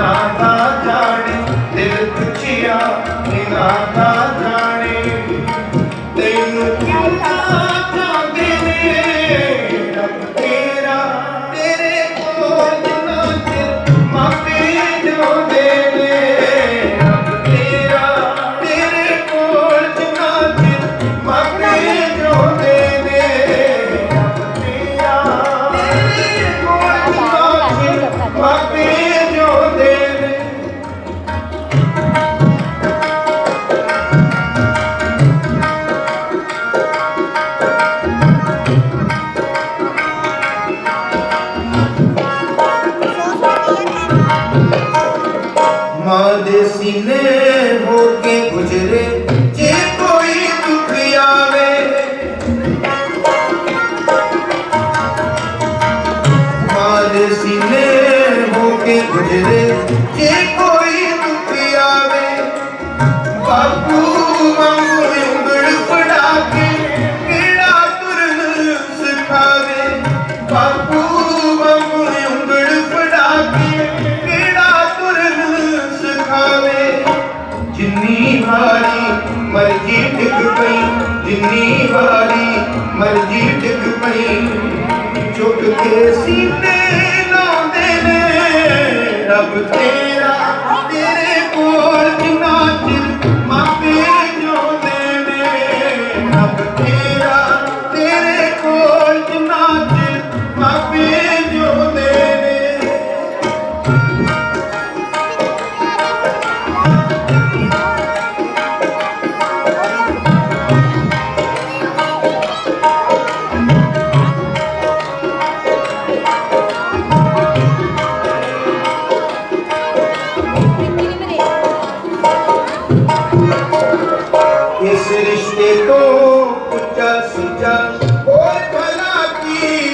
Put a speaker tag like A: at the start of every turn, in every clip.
A: ਨਿਨਾਦਾ ਜਾਣੇ ਦਿਲ ਪੁੱਛਿਆ ਨਿਨਾਦਾ ਦੇ ਸੀਨੇ ਹੋ ਕੇ ਗੁਜਰੇ, ਜੇ ਕੋਈ ਦੁੱਖ ਆਵੇ। ਮਾਂ ਦੇ ਸੀਨੇ ਹੋ ਕੇ ਗੁਜਰੇ, ਜੇ ਕੋਈ ਦੁੱਖ ਆਵੇ। ਬਾਪੂ ਵਾਂਗੂ ਉਂਗਲ ਫੜਾ ਕੇ ਕਿਹੜਾ ਤੁਰਨ ਸਿਖਾਵੇ। ਬਾਪੂ ਜਿੰਨੀ ਵਾਰੀ ਮਰਜ਼ੀ ਡਿੱਗ ਪਈ, ਜਿੰਨੀ ਵਾਰੀ ਮਰਜ਼ੀ ਡਿੱਗ ਪਈ। ਚੁੱਕ ਕੇ ਸੀਨੇ ਲਾਉਂਦੇ ਨੇ ਰੱਬ ਤੇਰਾ ਤੇਰੇ ਕੋਲ ਜਿੰਨਾ ਚਿਰ ਮਾਪੇ ਜਿਉਂਦੇ ਨੇ ਰੱਬ ਤੇਰਾ ਤੇਰੇ ਕੋਲ ਜਿੰਨਾ ਚਿਰ ਮਾਪੇ ਜਿਉਂਦੇ ਨੇ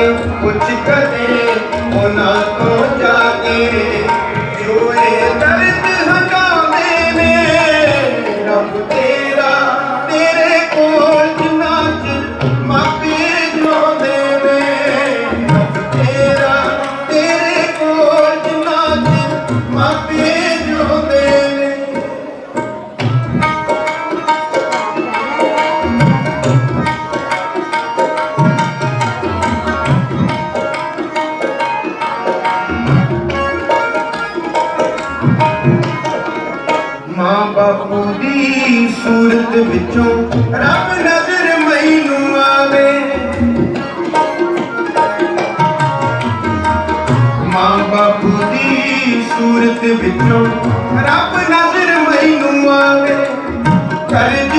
A: ਹੋਵੇਗਾ ਇਸ ਰਿਸ਼ਤੇ ਤੋਂ ਸੂਰਤ ਵਿੱਚੋਂ ਰੱਬ ਨਜ਼ਰ ਮੈਨੂੰ ਆਵੇ। ਮਾਂ ਬਾਪੂ ਦੀ ਸੂਰਤ ਵਿੱਚੋਂ ਰੱਬ ਨਜ਼ਰ ਮੈਨੂੰ ਆਵੇ। ਕਰਜ